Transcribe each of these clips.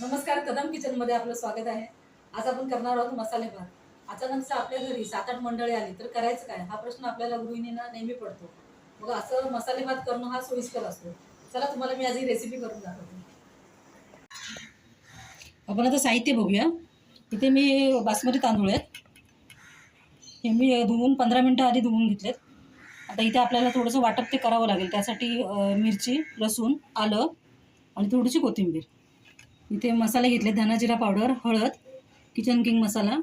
नमस्कार कदम किचनमध्ये आपलं स्वागत आहे. आज आपण करणार आहोत मसाले भात. अचानकच आपल्या घरी सात आठ मंडळी आली तर करायचं काय? हा प्रश्न आपल्याला गृहिणींना नेहमी पडतो. मग असं मसाले भात करणं हा सोयीस्कर असतो. चला तुम्हाला मी आज ही रेसिपी करून दाखवते. आपण आता साहित्य बघूया. इथे मी बासमती तांदूळ आहेत. हे मी धुवून पंधरा मिनटं आधी धुवून घेतलेत. आता इथे आपल्याला थोडंसं वाटप ते करावं लागेल. त्यासाठी मिरची लसूण आलं आणि थोडीशी कोथिंबीर. इथे मसाले घेतले धना जिरा पावडर हळद किचन किंग मसाला.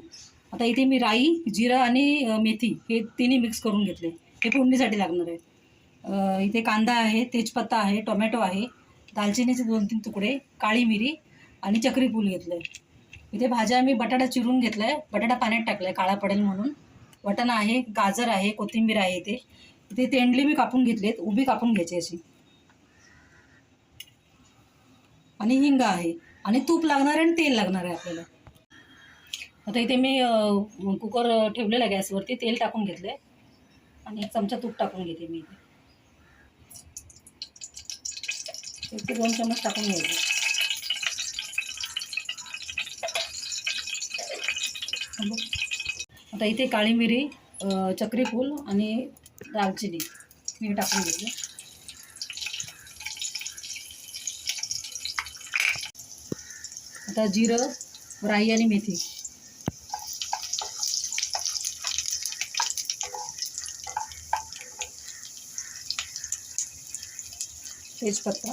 आता इथे मी राई जिरा आणि मेथी हे तिन्ही मिक्स करून घेतले. हे फोडणीसाठी लागणार आहे. इथे कांदा आहे तेजपत्ता आहे टोमॅटो आहे दालचिनीचे दोन तीन तुकडे काळी मिरी आणि चक्री फूल घेतलं आहे इथे भाज्या मी बटाटा चिरून घेतला आहे बटाटा पाण्यात टाकला आहे काळा पडेल म्हणून. वटाणा आहे गाजर आहे कोथिंबीर आहे इथे. इथे तेंडली मी कापून घेतली आहेत उभी कापून घ्यायची अशी. आणि हिंग आहे. आणि तूप लागणार आहे आणि तेल लागणार आहे आपल्याला. आता इथे मी कुकर ठेवलेला आहे गॅसवरती तेल टाकून घेतलं आहे आणि एक चमचा तूप टाकून घेते मी इथे. दोन चमच टाकून घ्यायचे आता इथे काळी मिरी चक्रीफूल आणि दालचिनी मी टाकून घेतली. आता जिरं राई आणि मेथी. तेजपत्ता.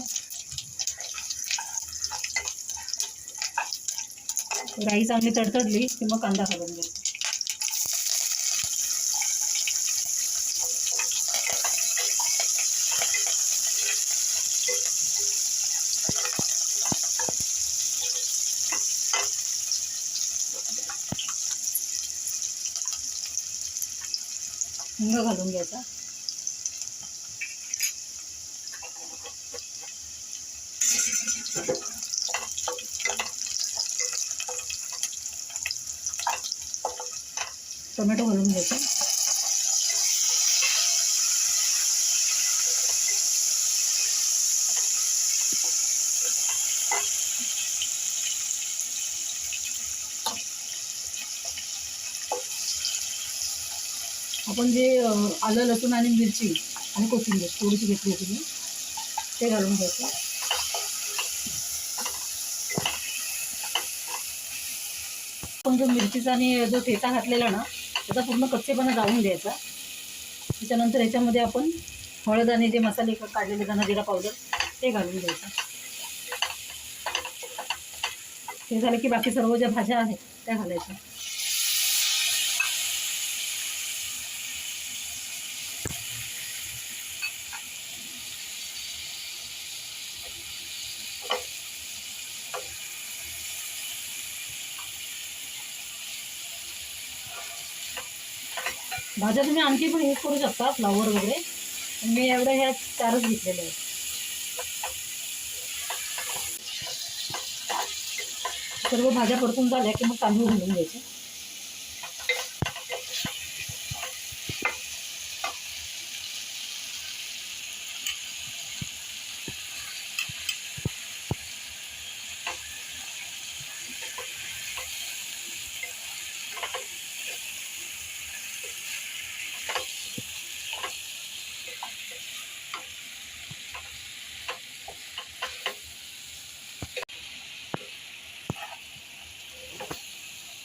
राई चांगली तडतडली की मग कांदा घालून घ्यायचा. हिंग घालून घ्यायचा टोमॅटो घालून घ्यायचा आपण जे आलं लसूण आणि मिरची आणि कोथिंबीर थोडीशी घेतली होती मी. ते घालून घ्यायचं. आपण जो मिरचीचा आणि जो ठेचा घातलेला ना त्याचा पूर्ण कच्चेपणा जाळून द्यायचा त्याच्यानंतर याच्यामध्ये आपण हळद आणि ते मसाले काढलेले धना जिरा पावडर ते घालून द्यायचं ते झालं की बाकी सर्व ज्या भाज्या आहेत त्या घालायच्या. भाज्या तुम्ही आणखी पण यूज करू शकता फ्लावर वगैरे. मी एवढ्या ह्या चारच घेतलेल्या आहेत. सर्व भाज्या परतून झाल्या की मग तांदूळ घालून घ्यायचे.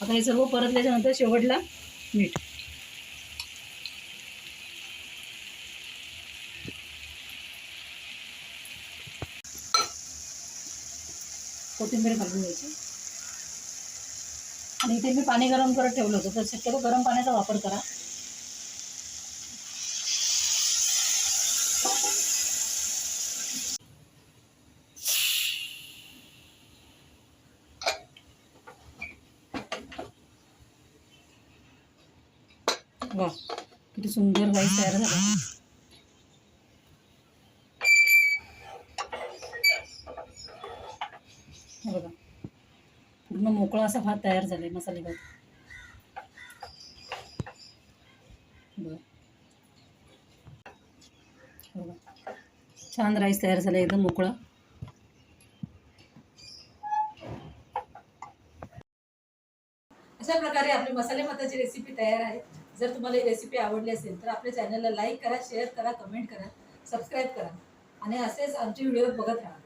आता हे सर्व परतल्याच्यानंतर शेवटला मीठ. कोथिंबीर घालून घ्यायची. आणि इथे मी पाणी गरम करत ठेवलं होतं तर शक्यतो गरम पाण्याचा वापर करा. वा किती सुंदर राईस तयार झाला. बघा. पूर्ण मोकळा असा भात तयार झालाय मसाले भात. बघा. छान राईस तयार झाला एकदम मोकळा. अशा प्रकारे आपली मसाले भाताची रेसिपी तयार आहे. जर तुम्हाला ही रेसिपी आवडली असेल तर आपल्या चॅनलला लाईक करा शेअर करा कमेंट करा सबस्क्राईब करा. आणि असेच आमचे व्हिडिओ बघत राहा.